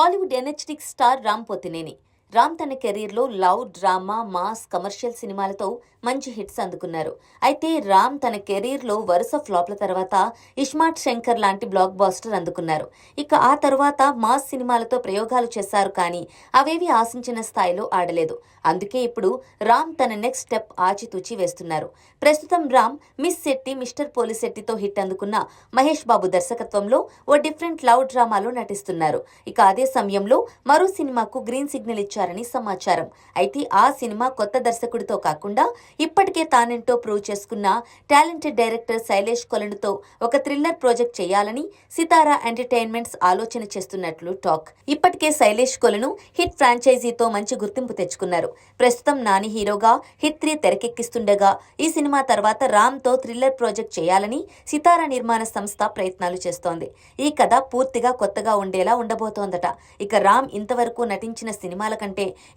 Tollywood energetic star Ram Pothineni Ram తన కెరీర్లో love drama mass commercial సినిమాలతో మంచి హిట్స్ అందుకున్నారు. అయితే రామ్ తన కెరీర్లో వరుస ఫ్లాప్ల తర్వాత ఇష్మాట్ శంకర్ లాంటి బ్లాక్ బాస్టర్ అందుకున్నారు. ఇక ఆ తర్వాత మాస్ సినిమాలతో ప్రయోగాలు చేశారు కానీ అవేవి ఆశించిన స్థాయిలో ఆడలేదు. అందుకే ఇప్పుడు రామ్ తన నెక్స్ట్ స్టెప్ ఆచితూచి వేస్తున్నారు. ప్రస్తుతం Ram Miss Shetty Mister police శెట్టితో hit అందుకున్న మహేష్ బాబు దర్శకత్వంలో ఓ డిఫరెంట్ లవ్ డ్రామాలో నటిస్తున్నారు. ఇక అదే సమయంలో మరో సినిమాకు గ్రీన్ సిగ్నల్ ఇచ్చారు ఇచ్చారని సమాచారం. అయితే ఆ సినిమా కొత్త దర్శకుడితో కాకుండా ఇప్పటికే తానేంటో ప్రూవ్ చేసుకున్న టాలెంటెడ్ డైరెక్టర్ శైలేష్ కొలనుతో ఒక థ్రిల్లర్ ప్రాజెక్ట్ చేయాలని సితారా ఎంటర్టైన్మెంట్స్ ఆలోచన చేస్తున్నట్లు టాక్. ఇప్పటికే శైలేష్ కొలను హిట్ ఫ్రాంచైజీతో మంచి గుర్తింపు తెచ్చుకున్నారు. ప్రస్తుతం నాని హీరోగా హిట్ త్రీ తెరకెక్కిస్తుండగా ఈ సినిమా తర్వాత రామ్తో థ్రిల్లర్ ప్రాజెక్ట్ చేయాలని సితారా నిర్మాణ సంస్థ ప్రయత్నాలు చేస్తోంది. ఈ కథ పూర్తిగా కొత్తగా ఉండేలా ఉండబోతోందట. ఇక రామ్ ఇంతవరకు నటించిన సినిమాల కంటే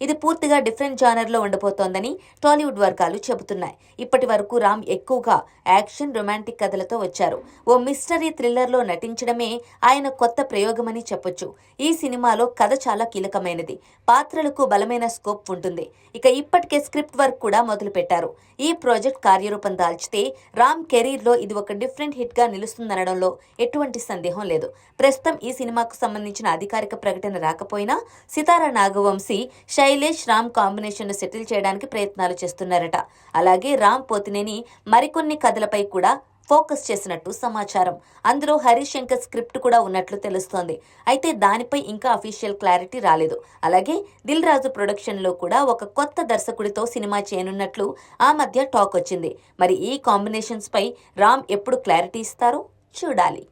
ఇది పూర్తిగా డిఫరెంట్ జానర్లో ఉండబోతోందని టాలీవుడ్ వర్గాలు చెబుతున్నాయి. ఇప్పటి వరకు రామ్ ఎక్కువగా యాక్షన్ రొమాంటిక్ కథలతో వచ్చారు. ఓ మిస్టరీ థ్రిల్లర్లో నటించడమే ఆయన కొత్త ప్రయోగమని చెప్పొచ్చు. ఈ సినిమాలో కథ చాలా కీలకమైనది. పాత్రలకు బలమైన స్కోప్ ఉంటుంది. ఇక ఇప్పటికే స్క్రిప్ట్ వర్క్ కూడా మొదలుపెట్టారు. ఈ ప్రాజెక్ట్ కార్యరూపం దాల్చితే రామ్ కెరీర్లో ఇది ఒక డిఫరెంట్ హిట్గా నిలుస్తుందనడంలో ఎటువంటి సందేహం లేదు. ప్రస్తుతం ఈ సినిమాకు సంబంధించిన అధికారిక ప్రకటన రాకపోయినా సితారా నాగవంశీ శైలేష్ రామ్ కాంబినేషన్ సెటిల్ చేయడానికి ప్రయత్నాలు చేస్తున్నారట. అలాగే రామ్ పోతినేని మరికొన్ని కథలపై కూడా ఫోకస్ చేసినట్టు సమాచారం. అందులో హరీష్ శంకర్ స్క్రిప్ట్ కూడా ఉన్నట్లు తెలుస్తోంది. అయితే దానిపై ఇంకా అఫీషియల్ క్లారిటీ రాలేదు. అలాగే దిల్ రాజు ప్రొడక్షన్లో కూడా ఒక కొత్త దర్శకుడితో సినిమా చేయనున్నట్లు ఆ మధ్య టాక్ వచ్చింది. మరి ఈ కాంబినేషన్స్ పై రామ్ ఎప్పుడు క్లారిటీ ఇస్తారో చూడాలి.